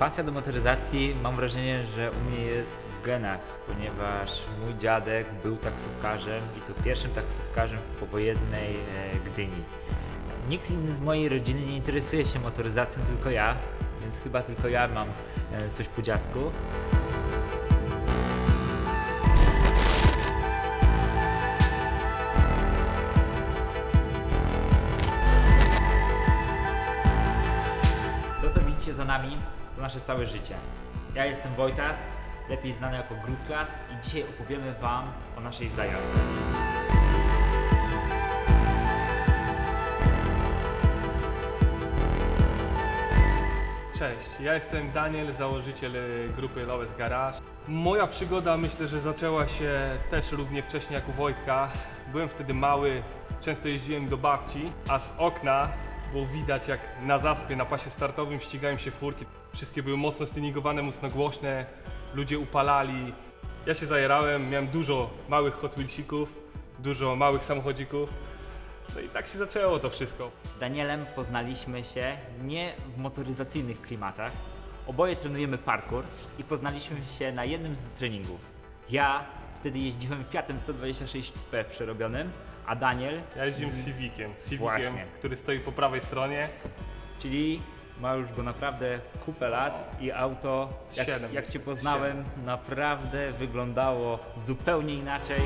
Pasja do motoryzacji mam wrażenie, że u mnie jest w genach, ponieważ mój dziadek był taksówkarzem i to pierwszym taksówkarzem w powojennej e, Gdyni. Nikt inny z mojej rodziny nie interesuje się motoryzacją, tylko ja, więc chyba tylko ja mam e, coś po dziadku. Nasze całe życie. Ja jestem Wojtas, lepiej znany jako Gruzklas i dzisiaj opowiemy Wam o naszej zajawce. Cześć, ja jestem Daniel, założyciel grupy Lowes Garage. Moja przygoda myślę, że zaczęła się też równie wcześnie jak u Wojtka. Byłem wtedy mały, często jeździłem do babci, a z okna było widać jak na zaspie, na pasie startowym ścigają się furki. Wszystkie były mocno stuningowane, mocno głośne, ludzie upalali. Ja się zajerałem, miałem dużo małych Hot Wheelsików, dużo małych samochodzików. No i tak się zaczęło to wszystko. Danielem poznaliśmy się nie w motoryzacyjnych klimatach. Oboje trenujemy parkour i poznaliśmy się na jednym z treningów. Ja wtedy jeździłem Fiatem 126P przerobionym, a Daniel, Ja jeździłem z Civiciem, Civiciem, Właśnie. który stoi po prawej stronie. czyli ma już go naprawdę kupę lat i auto, jak, Siedem. jak Cię poznałem, naprawdę wyglądało zupełnie inaczej.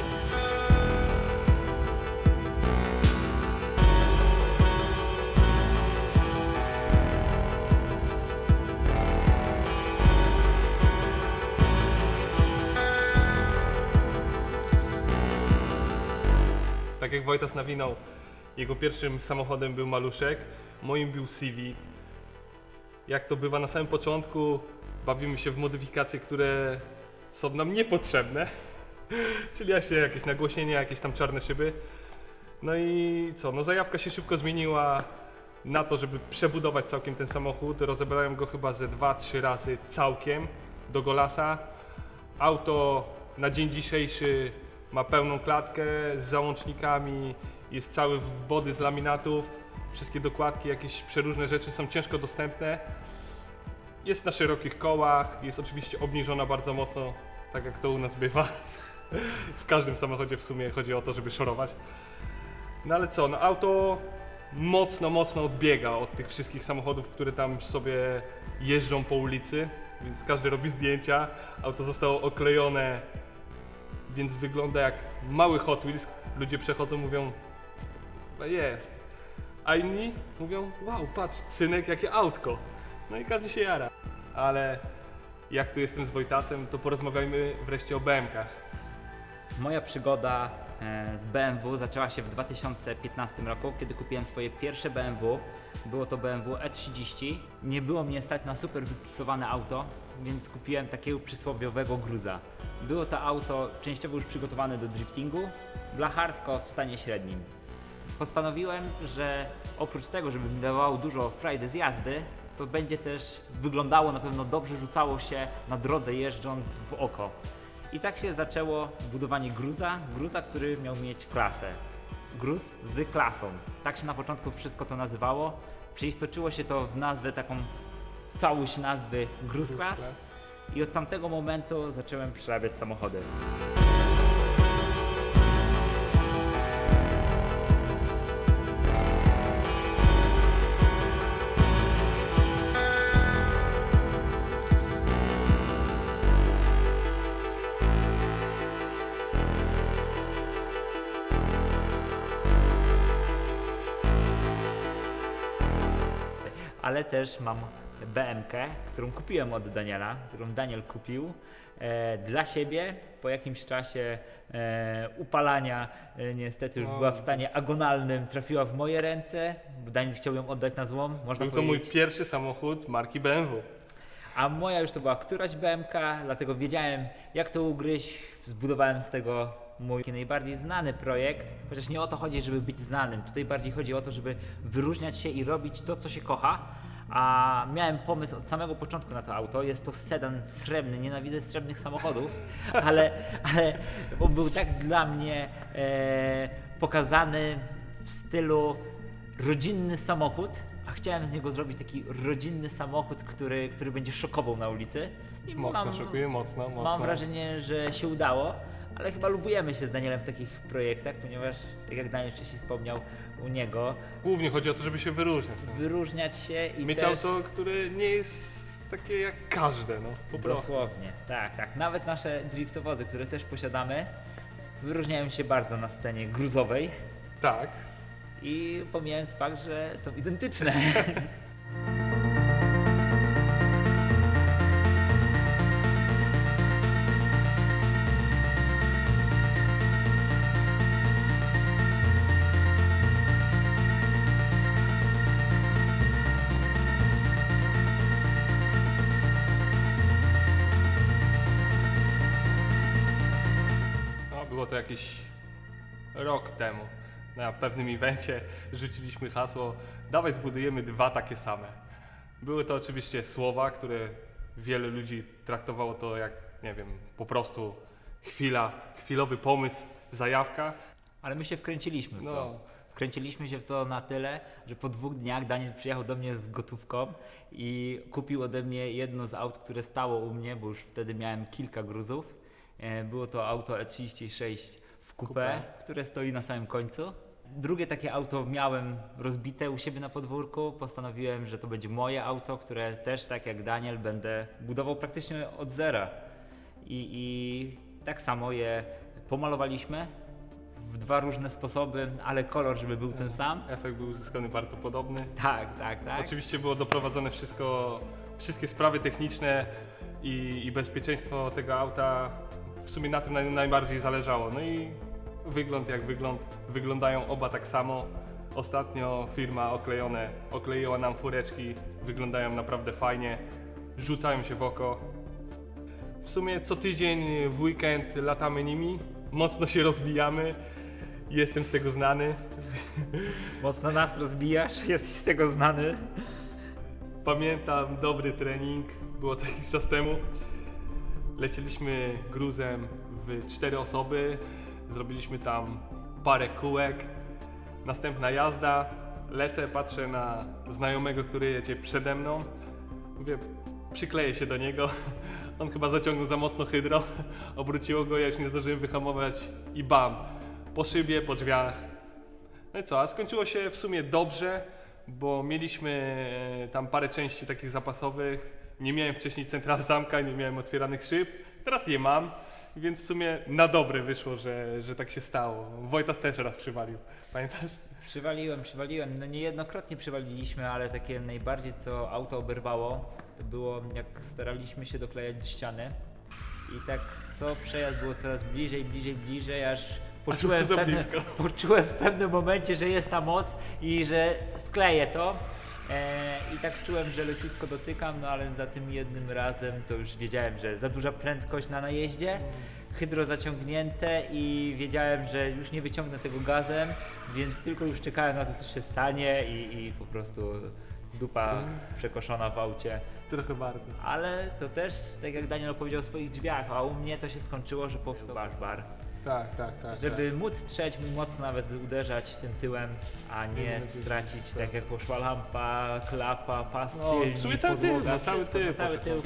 Tak jak Wojtas nawinął, jego pierwszym samochodem był maluszek, moim był Civic. Jak to bywa na samym początku, bawimy się w modyfikacje, które są nam niepotrzebne. Czyli ja się jakieś nagłośnienia, jakieś tam czarne szyby. No i co, no zajawka się szybko zmieniła na to, żeby przebudować całkiem ten samochód. Rozebrałem go chyba ze 2-3 razy całkiem do Golasa. Auto na dzień dzisiejszy ma pełną klatkę z załącznikami, jest cały w body z laminatów, wszystkie dokładki, jakieś przeróżne rzeczy są ciężko dostępne. Jest na szerokich kołach, jest oczywiście obniżona bardzo mocno, tak jak to u nas bywa. W każdym samochodzie w sumie chodzi o to, żeby szorować. No ale co, no auto mocno, mocno odbiega od tych wszystkich samochodów, które tam sobie jeżdżą po ulicy, więc każdy robi zdjęcia. Auto zostało oklejone, więc wygląda jak mały Hot Wheels. Ludzie przechodzą, mówią, "Co to kurwa jest. A inni mówią, wow, patrz, synek, jakie autko. No i każdy się jara. Ale jak tu jestem z Wojtasem, to porozmawiajmy wreszcie o BM-kach. Moja przygoda z BMW zaczęła się w 2015 roku, kiedy kupiłem swoje pierwsze BMW. Było to BMW E30. Nie było mnie stać na super wypisowane auto, więc kupiłem takiego przysłowiowego gruza. Było to auto częściowo już przygotowane do driftingu, blacharsko w stanie średnim. Postanowiłem, że oprócz tego, żeby mi dawało dużo frajdy z jazdy, to będzie też wyglądało na pewno dobrze, rzucało się na drodze jeżdżąc w oko. I tak się zaczęło budowanie gruza, gruza, który miał mieć klasę. Gruz z klasą. Tak się na początku wszystko to nazywało. Przeistoczyło się to w nazwę taką, w całość nazwy Gruz Class. I od tamtego momentu zacząłem przerabiać samochody. Ale też mam BMK, którą kupiłem od Daniela, którą Daniel kupił e, dla siebie. Po jakimś czasie e, upalania e, niestety już Wow. była w stanie agonalnym, trafiła w moje ręce. bo Daniel chciał ją oddać na złom, można Był to mój powiedzieć. pierwszy samochód marki BMW. A moja już to była któraś BMK, dlatego wiedziałem jak to ugryźć. Zbudowałem z tego mój najbardziej znany projekt, chociaż nie o to chodzi, żeby być znanym. Tutaj bardziej chodzi o to, żeby wyróżniać się i robić to, co się kocha. A miałem pomysł od samego początku na to auto. Jest to sedan srebrny, nienawidzę srebrnych samochodów, ale, ale on był tak dla mnie e, pokazany w stylu rodzinny samochód, a chciałem z niego zrobić taki rodzinny samochód, który, który będzie szokował na ulicy. I Mocno szokuje, mocno, mocno. Mam wrażenie, że się udało, ale chyba lubujemy się z Danielem w takich projektach, ponieważ, tak jak Daniel wcześniej wspomniał, u niego Głównie chodzi o to, żeby się wyróżniać. wyróżniać się i Mieć też... auto, które nie jest takie jak każde, no po prostu. Dosłownie, tak, tak. Nawet nasze driftowozy, które też posiadamy, wyróżniają się bardzo na scenie gruzowej Tak. i pomijając fakt, że są identyczne. jakiś rok temu. Na pewnym evencie rzuciliśmy hasło dawaj zbudujemy dwa takie same. Były to oczywiście słowa, które wiele ludzi traktowało to jak, nie wiem, po prostu chwila, chwilowy pomysł, zajawka. Ale my się wkręciliśmy w No. to. Wkręciliśmy się w to na tyle, że po dwóch dniach Daniel przyjechał do mnie z gotówką i kupił ode mnie jedno z aut, które stało u mnie, bo już wtedy miałem kilka gruzów. E, Było to auto E36 w coupé, które stoi na samym końcu. Drugie takie auto miałem rozbite u siebie na podwórku. Postanowiłem, że to będzie moje auto, które też, tak jak Daniel, będę budował praktycznie od zera. I, i tak samo je pomalowaliśmy w dwa różne sposoby, ale kolor, żeby był ten sam. Efekt był uzyskany bardzo podobny. Tak, tak, tak. Oczywiście było doprowadzone wszystko, wszystkie sprawy techniczne i, i bezpieczeństwo tego auta. W sumie na tym naj, najbardziej zależało. No i wygląd jak wygląd, wyglądają oba tak samo. Ostatnio firma oklejone, okleiła nam fureczki, wyglądają naprawdę fajnie, rzucają się w oko. W sumie co tydzień w weekend latamy nimi, mocno się rozbijamy. Jestem z tego znany. Mocno nas rozbijasz, jesteś z tego znany. Pamiętam dobry trening, było to jakiś czas temu. Lecieliśmy gruzem w cztery osoby, zrobiliśmy tam parę kółek. Następna jazda, lecę, patrzę na znajomego, który jedzie przede mną. Mówię, przykleję się do niego. On chyba zaciągnął za mocno hydro, obróciło go, ja już nie zdążyłem wyhamować i bam, po szybie, po drzwiach. No i co, a skończyło się w sumie dobrze, bo mieliśmy e, tam parę części takich zapasowych. Nie miałem wcześniej central zamka, nie miałem otwieranych szyb. Teraz je mam, więc w sumie na dobre wyszło, że, że tak się stało. Wojtas też raz przywalił, pamiętasz? Przywaliłem, przywaliłem. No niejednokrotnie przywaliliśmy, ale takie najbardziej co auto oberwało, to było jak staraliśmy się doklejać do ściany i tak co przejazd było coraz bliżej, bliżej, bliżej, aż poczułem w, pewne, poczułem w pewnym momencie, że jest ta moc i że skleję to. E, I tak czułem, że leciutko dotykam, no ale za tym jednym razem to już wiedziałem, że za duża prędkość na najeździe, hydro zaciągnięte i wiedziałem, że już nie wyciągnę tego gazem, więc tylko już czekałem na to, co się stanie i, i po prostu dupa przekoszona w aucie. Trochę bardzo. Ale to też, tak jak Daniel opowiedział o swoich drzwiach, a u mnie to się skończyło, że powstał bar. Tak, tak, tak. Żeby móc trzeć, mu mocno nawet uderzać tym tyłem, a nie stracić tak. tak jak poszła lampa, klapa, pas No, w sumie cały tył, no, cały tył no, cały tył.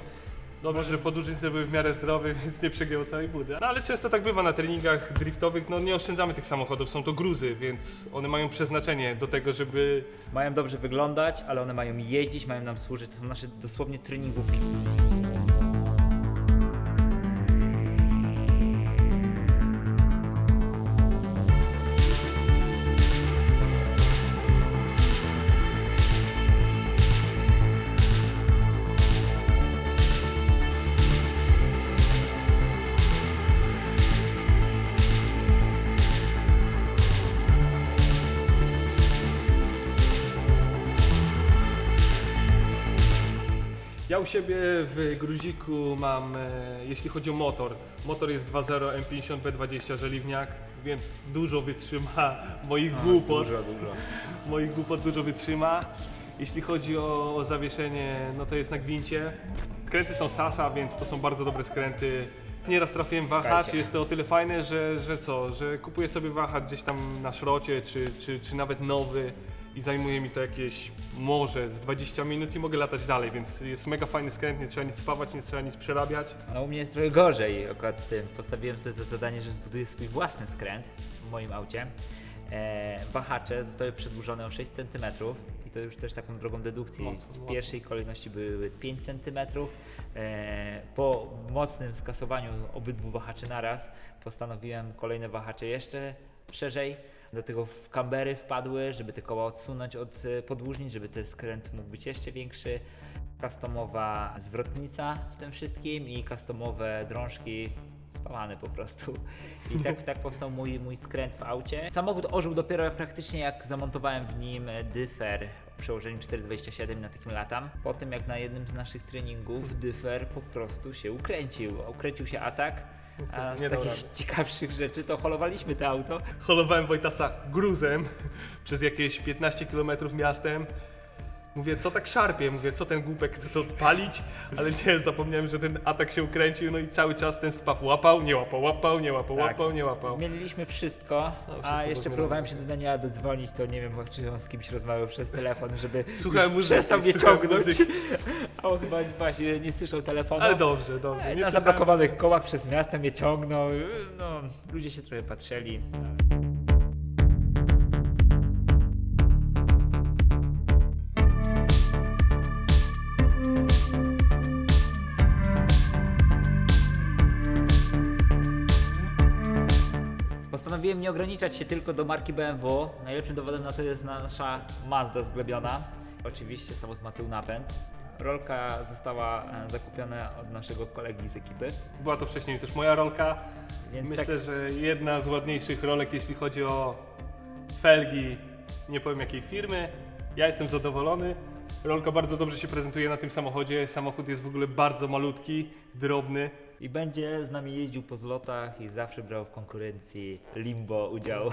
Dobrze, że podłużnice były w miarę zdrowe, więc nie przegięło całej budy. No ale często tak bywa na treningach driftowych, no nie oszczędzamy tych samochodów, są to gruzy, więc one mają przeznaczenie do tego, żeby Mają dobrze wyglądać, ale one mają jeździć, mają nam służyć, to są nasze dosłownie treningówki. Ja u siebie w gruziku mam, e, jeśli chodzi o motor, motor jest 2.0 M50 B20 żeliwniak, więc dużo wytrzyma moich głupot. Dużo, dużo. Moich głupot dużo wytrzyma. Jeśli chodzi o, o zawieszenie, no to jest na gwincie. Skręty są Sasa, więc to są bardzo dobre skręty. Nieraz trafiłem w wahacz, jest to o tyle fajne, że, że co, że kupuję sobie wahacz gdzieś tam na szrocie, czy, czy, czy nawet nowy i zajmuje mi to jakieś może z 20 minut i mogę latać dalej, więc jest mega fajny skręt, nie trzeba nic spawać, nie trzeba nic przerabiać. No u mnie jest trochę gorzej akurat z tym. Postawiłem sobie za zadanie, że zbuduję swój własny skręt w moim aucie. E, wahacze zostały przedłużone o 6 cm i to już też taką drogą dedukcji. Mocno, w mocno. pierwszej kolejności były 5 cm. E, po mocnym skasowaniu obydwu wahaczy naraz postanowiłem kolejne wahacze jeszcze szerzej. Do tego w kambery wpadły, żeby te koła odsunąć od e, podłużnic, żeby ten skręt mógł być jeszcze większy customowa zwrotnica w tym wszystkim i customowe drążki spawane po prostu. I tak, tak powstał mój, mój skręt w aucie. Samochód ożył dopiero praktycznie jak zamontowałem w nim dyfer o przełożeniu 427 na takim latam. Po tym jak na jednym z naszych treningów dyfer po prostu się ukręcił. Ukręcił się atak. Z nie dał takich rady. ciekawszych rzeczy to holowaliśmy to auto. Holowałem Wojtasa gruzem przez jakieś 15 km miastem. Mówię, co tak szarpie? Mówię, co ten głupek chce to odpalić? Ale nie, zapomniałem, że ten atak się ukręcił, no i cały czas ten spaw łapał, nie łapał, łapał, nie łapał, Tak. łapał, nie łapał. Zmieniliśmy wszystko, No, wszystko a jeszcze próbowałem się do Daniela dodzwonić, to nie wiem, czy on z kimś rozmawiał przez telefon, żeby Słuchałem już muzyki, przestał mnie słuchałem ciągnąć. muzyki. A on chyba właśnie nie słyszał telefonu. Ale dobrze, dobrze. E, Nie Na słuchałem. zablokowanych kołach przez miasto mnie ciągnął. No, ludzie się trochę patrzyli. Postanowiłem nie ograniczać się tylko do marki BMW. Najlepszym dowodem na to jest nasza Mazda zglebiona. Oczywiście samochód ma tył napęd. Rolka została e, zakupiona od naszego kolegi z ekipy. Była to wcześniej też moja rolka. Więc Myślę, tak że jedna z ładniejszych rolek, jeśli chodzi o felgi, nie powiem jakiej firmy. Ja jestem zadowolony. Rolka bardzo dobrze się prezentuje na tym samochodzie. Samochód jest w ogóle bardzo malutki, drobny. I będzie z nami jeździł po zlotach i zawsze brał w konkurencji Limbo udział.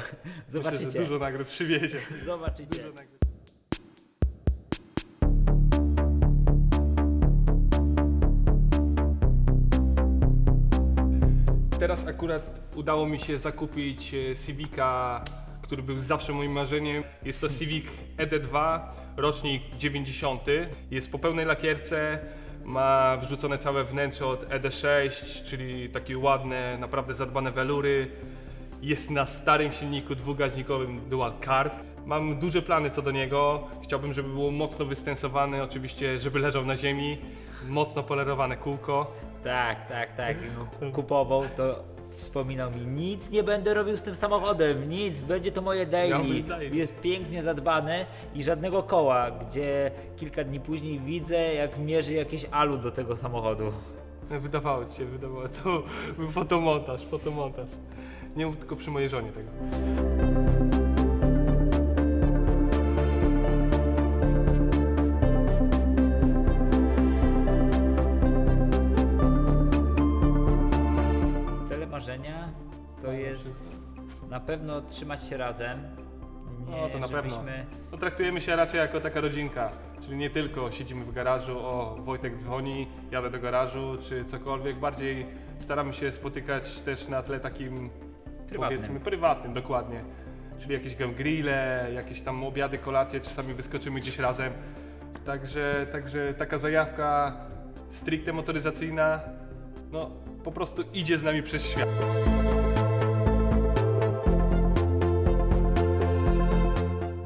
Zobaczycie. Myślę, że dużo nagród przywiezie. Zobaczycie. Dużo nagród. Teraz akurat udało mi się zakupić e, Civica, który był zawsze moim marzeniem. Jest to Civic ED2, rocznik 90. Jest po pełnej lakierce, ma wrzucone całe wnętrze od ED6, czyli takie ładne, naprawdę zadbane welury. Jest na starym silniku dwugaźnikowym Dual Carb. Mam duże plany co do niego. Chciałbym, żeby było mocno wystensowany, oczywiście, żeby leżał na ziemi. Mocno polerowane kółko. Tak, tak, tak. Kupował, to wspominał mi, nic nie będę robił z tym samochodem, nic, będzie to moje Miał daily. być daily. Jest pięknie zadbany i żadnego koła, gdzie kilka dni później widzę, jak mierzy jakieś alu do tego samochodu. Wydawało ci się, wydawało. To był fotomontaż, fotomontaż. Nie mów tylko przy mojej żonie tego. Na pewno trzymać się razem. Nie, No, to na pewno. żebyśmy- No, traktujemy się raczej jako taka rodzinka, czyli nie tylko siedzimy w garażu, o Wojtek dzwoni, jadę do garażu, czy cokolwiek, bardziej staramy się spotykać też na tle takim Prywatnym. powiedzmy prywatnym, dokładnie. Czyli jakieś tam grille, jakieś tam obiady, kolacje, czasami wyskoczymy gdzieś razem. Także, także taka zajawka stricte motoryzacyjna, no po prostu idzie z nami przez świat.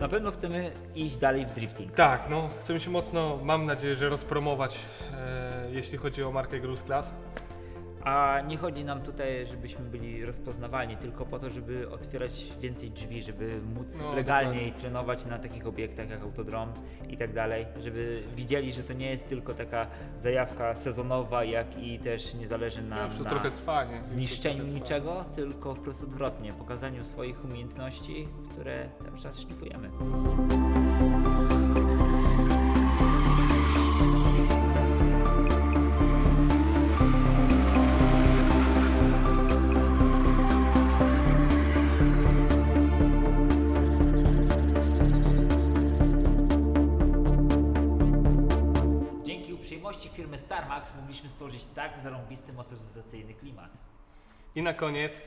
Na pewno chcemy iść dalej w drifting. Tak, no chcemy się mocno, mam nadzieję, że rozpromować, e, jeśli chodzi o markę Gruz Class. A nie chodzi nam tutaj, żebyśmy byli rozpoznawalni, tylko po to, żeby otwierać więcej drzwi, żeby móc No, legalniej dokładnie. trenować na takich obiektach jak autodrom i tak dalej, żeby widzieli, że to nie jest tylko taka zajawka sezonowa, jak i też nie zależy nam już to na trochę trwa, nie? Już to zniszczeniu trochę trwa. niczego, tylko wprost odwrotnie, pokazaniu swoich umiejętności, które cały czas szlifujemy. StarMax mogliśmy stworzyć tak zarąbisty motoryzacyjny klimat. I na koniec,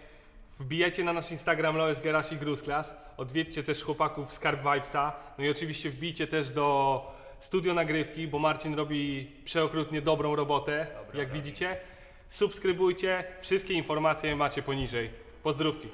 Wbijajcie na nasz Instagram Loes Garage i Gruz Class. Odwiedźcie też chłopaków z Carb Vibesa. No i oczywiście wbijcie też do studio nagrywki, bo Marcin robi przeokrutnie dobrą robotę, jak widzicie. Subskrybujcie, wszystkie informacje macie poniżej. Pozdrówki.